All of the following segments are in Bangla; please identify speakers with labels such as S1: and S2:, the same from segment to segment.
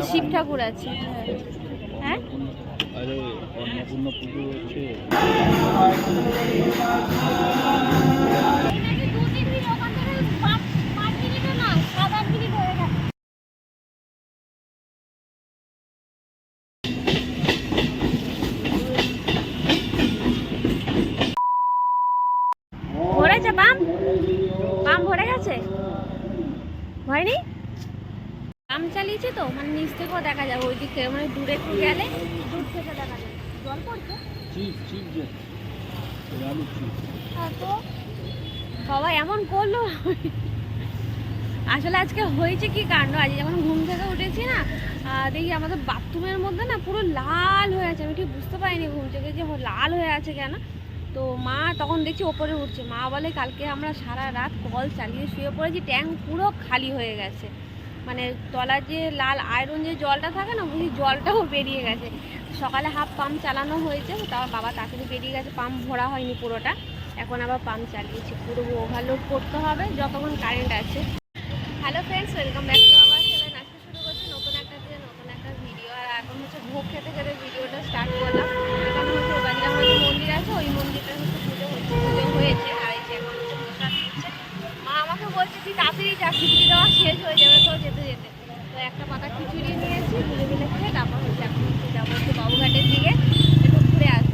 S1: এবারে শিব ঠাকুর আছে। হ্যাঁ ভরেছে পাম পাম ভরে গেছে হয়নি পাম চালিয়েছে তো মানে নিচ থেকেও দেখা যাবে ওই দিক থেকে মানে দূরে একটু গেলে দূর থেকে দেখা যাবে। জল পড়ছে? তো বাবা এমন করল। আসলে আজকে হয়েছে কি কাণ্ড? আজ যখন ঘুম থেকে উঠেছি না দেখি আমাদের বাথরুমের মধ্যে না পুরো লাল হয়ে আছে। আমি ঠিক বুঝতে পারিনি ঘুম থেকে যে লাল হয়ে আছে কেন। তো মা তখন দেখছি ওপরে উঠছে। মা বলে কালকে আমরা সারা রাত কল চালিয়ে শুয়ে পড়েছি ট্যাঙ্ক পুরো খালি হয়ে গেছে। মানে তলার যে লাল আয়রন যে জলটা থাকে না বুঝি জলটাও বেরিয়ে গেছে। সকালে হাফ পাম্প চালানো হয়েছে তাও বাবা তাড়াতাড়ি বেরিয়ে গেছে পাম্প ভরা হয়নি পুরোটা। এখন আবার পাম্প চালিয়েছি। পুরো ওভারলোড করতে হবে, যতক্ষণ কারেন্ট আছে। Hello friends welcome back to our channel আজকে শুরু করছি নতুন একটা দিয়ে নতুন একটা ভিডিও আর এখন হচ্ছে ভোগ খেতে খেতে ভিডিওটা স্টার্ট করলাম এখানে হচ্ছে ওবাদিরাম যে মন্দির আছে ওই মন্দিরটা হচ্ছে পুজো হচ্ছে পুজো হয়েছে আর এই যে এখন হচ্ছে প্রসাদ দিচ্ছে মা আমাকে বলছে তুই তাড়াতাড়ি যা খিচুড়ি দেওয়া শেষ হয়ে যাবে তো যেতে যেতে তো একটা পাতা খিচুড়ি নিয়েছি মিলে মিলে খেয়ে তারপর হচ্ছে এখন হচ্ছে যাব হচ্ছে বাবুঘাটের দিকে একটু ঘুরে আসব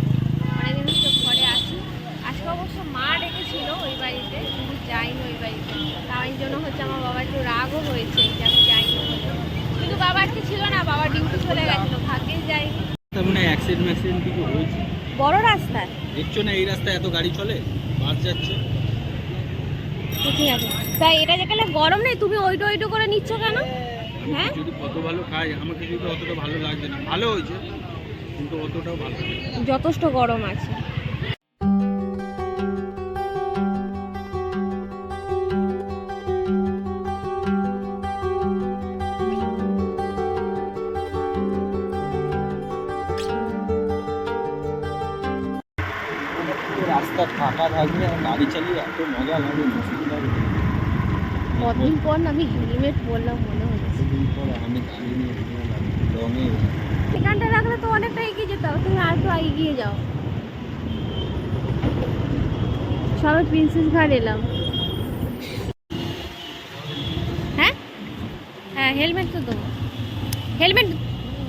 S1: অনেকদিন হচ্ছে ঘরে আসি আজকে অবশ্য মা ডেকেছিল ওই বাড়িতে কিন্তু যাইনি ওই বাড়িতে তাই জন্য হচ্ছে আমার বাবা একটু রাগও হয়েছে যে আমি যাইনি বলে। কিন্তু বাবা আজকে ছিল না বাবা ডিউটি চলে গেছিল ভাগ্যে যাইনি
S2: তার মানে অ্যাক্সিডেন্ট কিছু হয়েছে?
S1: বড় রাস্তায়
S2: দেখছ না এই রাস্তায় এত গাড়ি চলে? বাস যাচ্ছে।
S1: তো ঠিক আছে। তাই এটা যেখানে গরম নেই তুমি ওইটো ওইটো করে নিচ্ছ কেন? হ্যাঁ?
S2: যদি কত ভালো খাই আমাকে অতটা ভালো না। ভালো হয়েছে কিন্তু অতটাও ভালো
S1: যথেষ্ট গরম আছে।
S2: রাস্তা ফাঁকা থাকলে আর গাড়ি চালিয়ে এত মজা লাগে মুশকিল লাগে।
S1: কদিন পর আমি হেলমেট পরলাম মনে হচ্ছে।
S2: কিছুদিন পর আমি গাড়ি নিয়ে রঙে।
S1: এখানটা রাখলে তো অনেকটা এগিয়ে যেতে হবে তুমি আর একটু এগিয়ে যাও। সবে প্রিন্সেস ঘাট এলাম। হ্যাঁ? হ্যাঁ হেলমেট তো দেবো। হেলমেট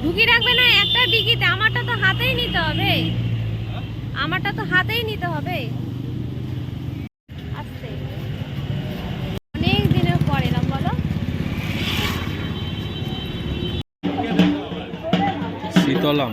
S1: ঢুকিয়ে রাখবে না একটা ডিগিতে আমারটা তো হাতেই নিতে হবে। আমারটা তো হাতেই নিতে হবে।
S2: শীতলাম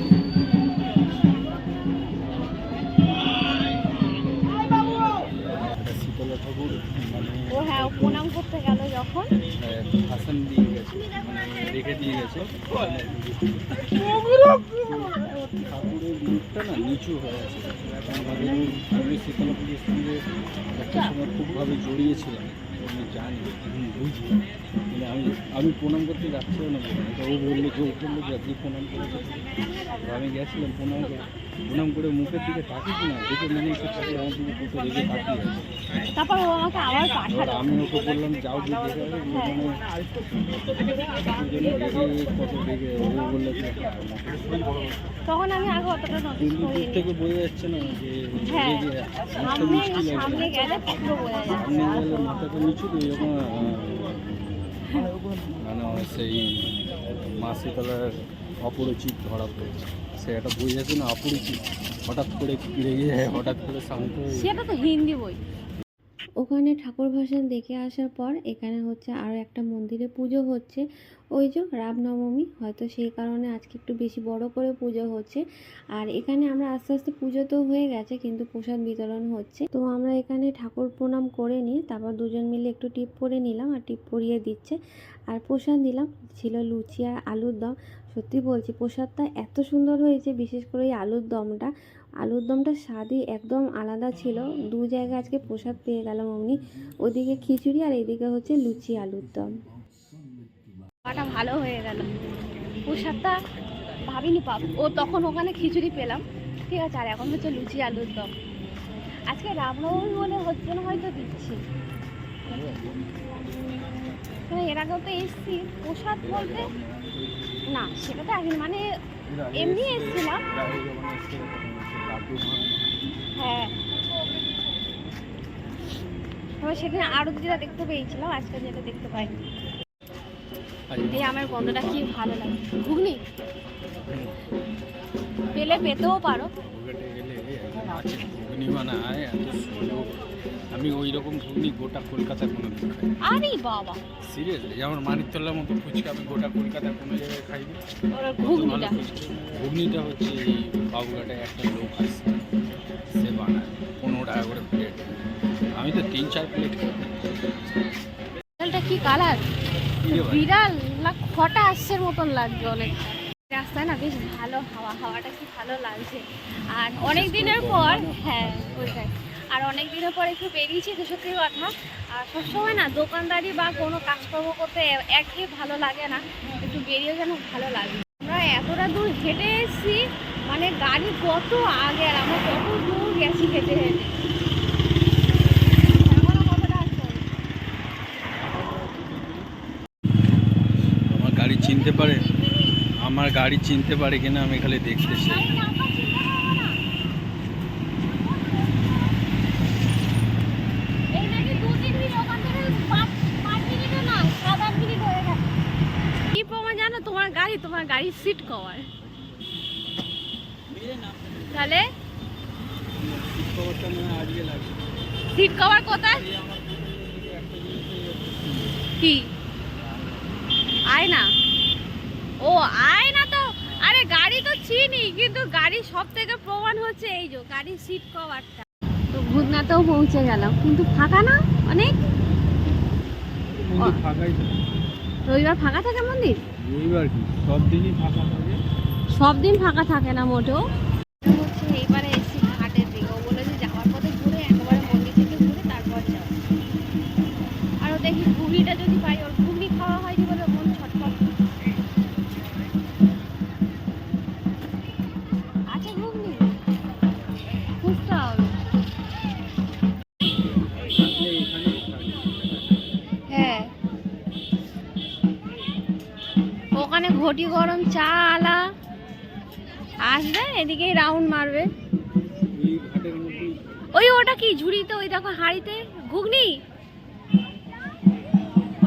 S1: প্রণাম করতে গেল যখন।
S2: দিয়ে গেছে। রেখে দিয়ে গেছে। ঠাকুরের মুখটা না নিচু হয়ে আছে। আমি পুজোর একটা সময় খুবভাবে জড়িয়েছিলাম। তো আমি জানি বুঝি। মানে আমি আমি প্রণাম করতে যাচ্ছিলাম না। ও বলল যে ও বলল যে আপনি প্রণাম করেছে। তো আমি গেছিলাম প্রণাম। করে প্রণাম করে মুখের দিকে তাকিয়েছি না দেখে মনে ঠাকুর আমার দিকে কত রেগে তাকিয়ে আছে।
S1: তারপর ও আমাকে আবার পাঠালো।
S2: আমি ওকে বললাম যাও যে দেখে আসো, মানে কত রেগে ও বলল যে হ্যাঁ।
S1: তখন আমি আগে অতটা নোটিস করিনি।
S2: থেকে বোঝা যাচ্ছে না যে
S1: হ্যাঁ
S2: রেগে
S1: সামনে গেলে। পুরো বোঝা যাচ্ছে
S2: সামনে গেলে মাথাটা নিচু এরকম মানে সেই অপরিচিত ধরা পড়েছে। সে একটা বই আছে না, অপরিচিত। হঠাৎ করে রেগে গিয়ে, হঠাৎ করে শান্ত
S1: সেটা তো হিন্দি বই।
S3: ওখানে ঠাকুর ভাসান দেখে আসার পর এখানে হচ্ছে আরও একটা মন্দিরে পুজো হচ্ছে। ওই যে রামনবমী, হয়তো সেই কারণে আজকে একটু বেশি বড় করে পুজো হচ্ছে। আর এখানে আমরা আস্তে আস্তে পুজো তো হয়ে গেছে, কিন্তু প্রসাদ বিতরণ হচ্ছে। তো আমরা এখানে ঠাকুর প্রণাম করে নিয়ে তারপর দুজন মিলে একটু টিপ পরে নিলাম আর টিপ পরিয়ে দিচ্ছে। আর প্রসাদ দিলাম ছিল লুচি আর আলুর দম। সত্যি বলছি, প্রসাদটা এত সুন্দর হয়েছে, বিশেষ করে এই আলুর দমটা। আলুর দমটার স্বাদই একদম আলাদা ছিল। দু জায়গায় আজকে প্রসাদ পেয়ে গেলাম অমনি। ওদিকে খিচুড়ি আর এদিকে হচ্ছে লুচি আলুর দম।
S1: খাওয়াটা ভালো হয়ে গেল। প্রসাদটা ভাবিনি পাব ও তখন ওখানে খিচুড়ি পেলাম। ঠিক আছে, আর এখন হচ্ছে লুচি আলুর দম। আজকে রামনবমী বলে হচ্ছে না হয়তো দিচ্ছি। এর আগেও তো এসছি। প্রসাদ বলতে না, সেটা তো মানে এমনি এসেছিলাম। হ্যাঁ। তবে সেদিন আরও যেটা দেখতে পেয়েছিলাম, আজকে যেটা দেখতে পাইনি। এই আমার গন্ধটা কি ভালো লাগে। ঘুগনি? পেলে পেতেও পারো।
S2: ঘুগনি বানায়, এত সুন্দর। আমি ওই রকম ঘুগনি গোটা কলকাতায় কোনো দিন খাই
S1: আরে বাবা।
S2: সিরিয়াসলি যেমন মানিকতলার মতো ফুচকা আমি গোটা কলকাতায় কোনো জায়গায় খাইনি।
S1: ঘুগনিটা।
S2: ঘুগনিটা হচ্ছে এই বাবুঘাটে একটা লোক আছে সে বানায় পনেরো টাকা করে প্লেট আমি তো তিন চার প্লেট
S1: বিড়ালটা কি কালার? বিড়াল না খটা আসছে মতন লাগছে অনেক রাস্তায় না বেশ ভালো হাওয়া হাওয়াটা কি ভালো লাগছে। আর অনেক দিনের পর হ্যাঁ ওইটাই আর অনেক দিনের পর একটু বেরিয়েছি তো সত্যি কথা। আর সবসময় না দোকানদারি বা কোনো কাজকর্ম করতে একই ভালো লাগে না। একটু বেরিয়ে যেন ভালো লাগে। আমরা এতটা দূর হেঁটে এসেছি মানে গাড়ি কত আগে আর আমরা কত দূর গেছি হেঁটে হেঁটে।
S2: গাড়ি চিনতে পারে? আমার গাড়ি চিনতে পারে কিনা আমি খালি দেখতে চাই
S1: গাড়ি নাম্বার চিনতে পারব না। এই নাকি দু তিন মিনিট ওখান থেকে পাঁচ পাঁচ মিনিটও না সাত আট মিনিট হয়ে গেছে কি প্রমাণ জানো তোমার গাড়ি তোমার গাড়ির সিট কভার তাহলে? সিট কভার কোথায়? কি? আয় না ও আয় না তো আরে গাড়ি তো চিনি কিন্তু গাড়ির সব থেকে প্রমাণ হচ্ছে এই যে গাড়ির সিট কভারটা তো ভূতনাথেও পৌঁছে গেলাম কিন্তু ফাঁকা না? অনেক? রবিবার ফাঁকা থাকে মন্দির?
S2: রবিবার কি? সব দিনই ফাঁকা থাকে?
S1: সব দিন ফাঁকা থাকে না মোটেও। ঘটি গরম চা আলা আসবে? এদিকেই রাউন্ড মারবে। ওই ওটা কি? ঝুড়িতে, ওই দেখো হাড়িতে? ঘুগনি?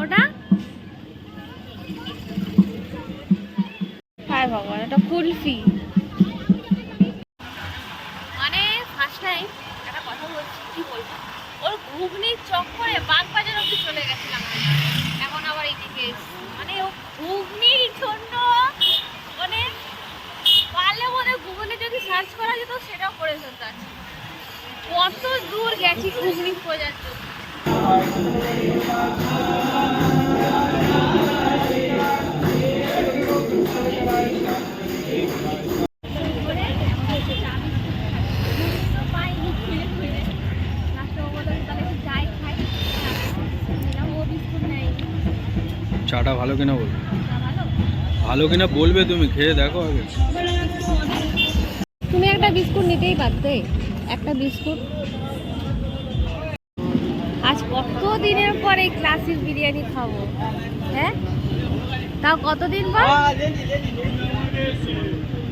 S1: ওটা? হায় ভগবান, এটা কুলফি। মানে ফার্স্ট টাইম একটা কথা বলছি, কি বলব? ওর ঘুগনির চক্করে বাগবাজার অব্দি চলে গেছিলাম এখন আবার এইদিকে। মানে ও ঘুগনির জন্য মানে পারলে মনে গুগলে যদি সার্চ করা যেত, সেটাও করে ফেলতে আছে কত দূর গেছি ঘুগনি খোঁজার জন্য।
S2: ভালো কিনা বলবে ভালো কিনা বলবে তুমি খেয়ে দেখো আগে।
S1: তুমি একটা বিস্কুট নিতেই পারতে একটা বিস্কুট। আজ কত দিনের পর এই ক্লাসিক বিরিয়ানি খাব হ্যাঁ? তাও কতদিন পর?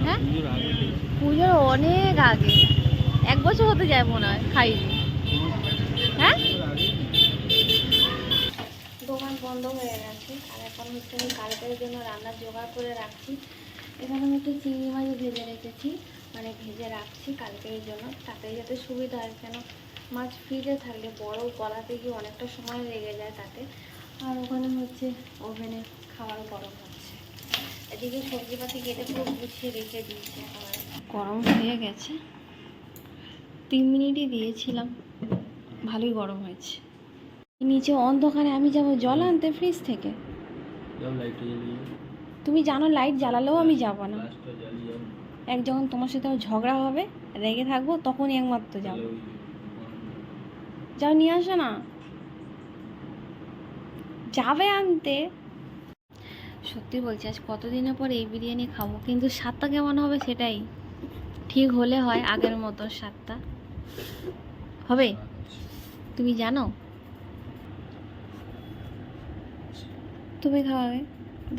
S1: হ্যাঁ? পুজোর অনেক আগে। এক বছর হতে যায় মনে হয় খাইনি হ্যাঁ দোকান বন্ধ হয়ে গেছে। আর এখন হচ্ছে আমি কালকের জন্য রান্না জোগাড় করে রাখছি। এখানে আমি একটু চিংড়ি মাছ ভেজে রেখেছি। মানে ভেজে রাখছি কালকের জন্য। তাতে যাতে সুবিধা হয়, কেন মাছ ফ্রিজে থাকলে বড় গলাতে গিয়ে অনেকটা সময় লেগে যায় তাতে। আর ওখানে হচ্ছে ওভেনে খাবার গরম হচ্ছে। এদিকে সবজিপাতি কেটে পুরো গুছিয়ে রেখে দিয়েছি গরম হয়ে গেছে। তিন মিনিটই দিয়েছিলাম। ভালোই গরম হয়েছে। নিচে অন্ধকারে আমি যাব জল আনতে ফ্রিজ থেকে। তুমি জানো লাইট জ্বালালেও আমি যাব না। এক যখন তোমার সাথে ঝগড়া হবে রেগে থাকব তখনই একমাত্র
S2: ওই
S1: যাও নিয়ে আসো না। যাবে আনতে। সত্যি বলছি আজ কতদিনের পর এই বিরিয়ানি খাব কিন্তু স্বাদটা কেমন হবে সেটাই। ঠিক হলে হয় আগের মতো স্বাদটা। হবে? তুমি জানো? তুমি খাওয়াবে।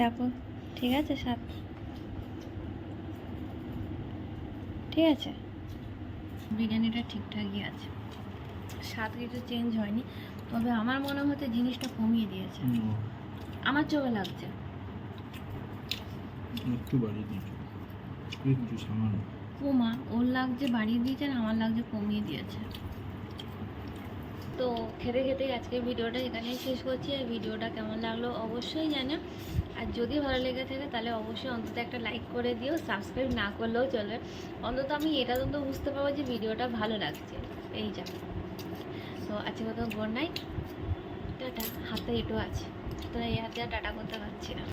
S1: দেখো ঠিক আছে স্বাদ ঠিক আছে? বিরিয়ানিটা ঠিকঠাকই আছে। স্বাদ কিছু চেঞ্জ হয়নি তবে আমার মনে হতে জিনিসটা কমিয়ে দিয়েছে। আমার চোখে লাগছে।
S2: একটু বাড়িয়ে দিয়েছ। একটু সামান্য।
S1: ও মা ওর লাগছে বাড়িয়ে দিয়েছে আর আমার লাগছে কমিয়ে দিয়েছে। খেতে খেতেই আজকের ভিডিওটা এখানেই শেষ করছি। আর ভিডিওটা কেমন লাগল অবশ্যই জানো আর যদি ভালো লেগে থাকে তাহলে অবশ্যই অন্তত একটা লাইক করে দিও। সাবস্ক্রাইব না করলেও চলবে অন্তত আমি এটা তো বুঝতে পারব যে ভিডিওটা ভালো লাগছে। এই যা। তো আজকে কথা গুড নাইট টাটা। হাতে এটু আছে। তো এই হাতে টাটা করতে পারছি না।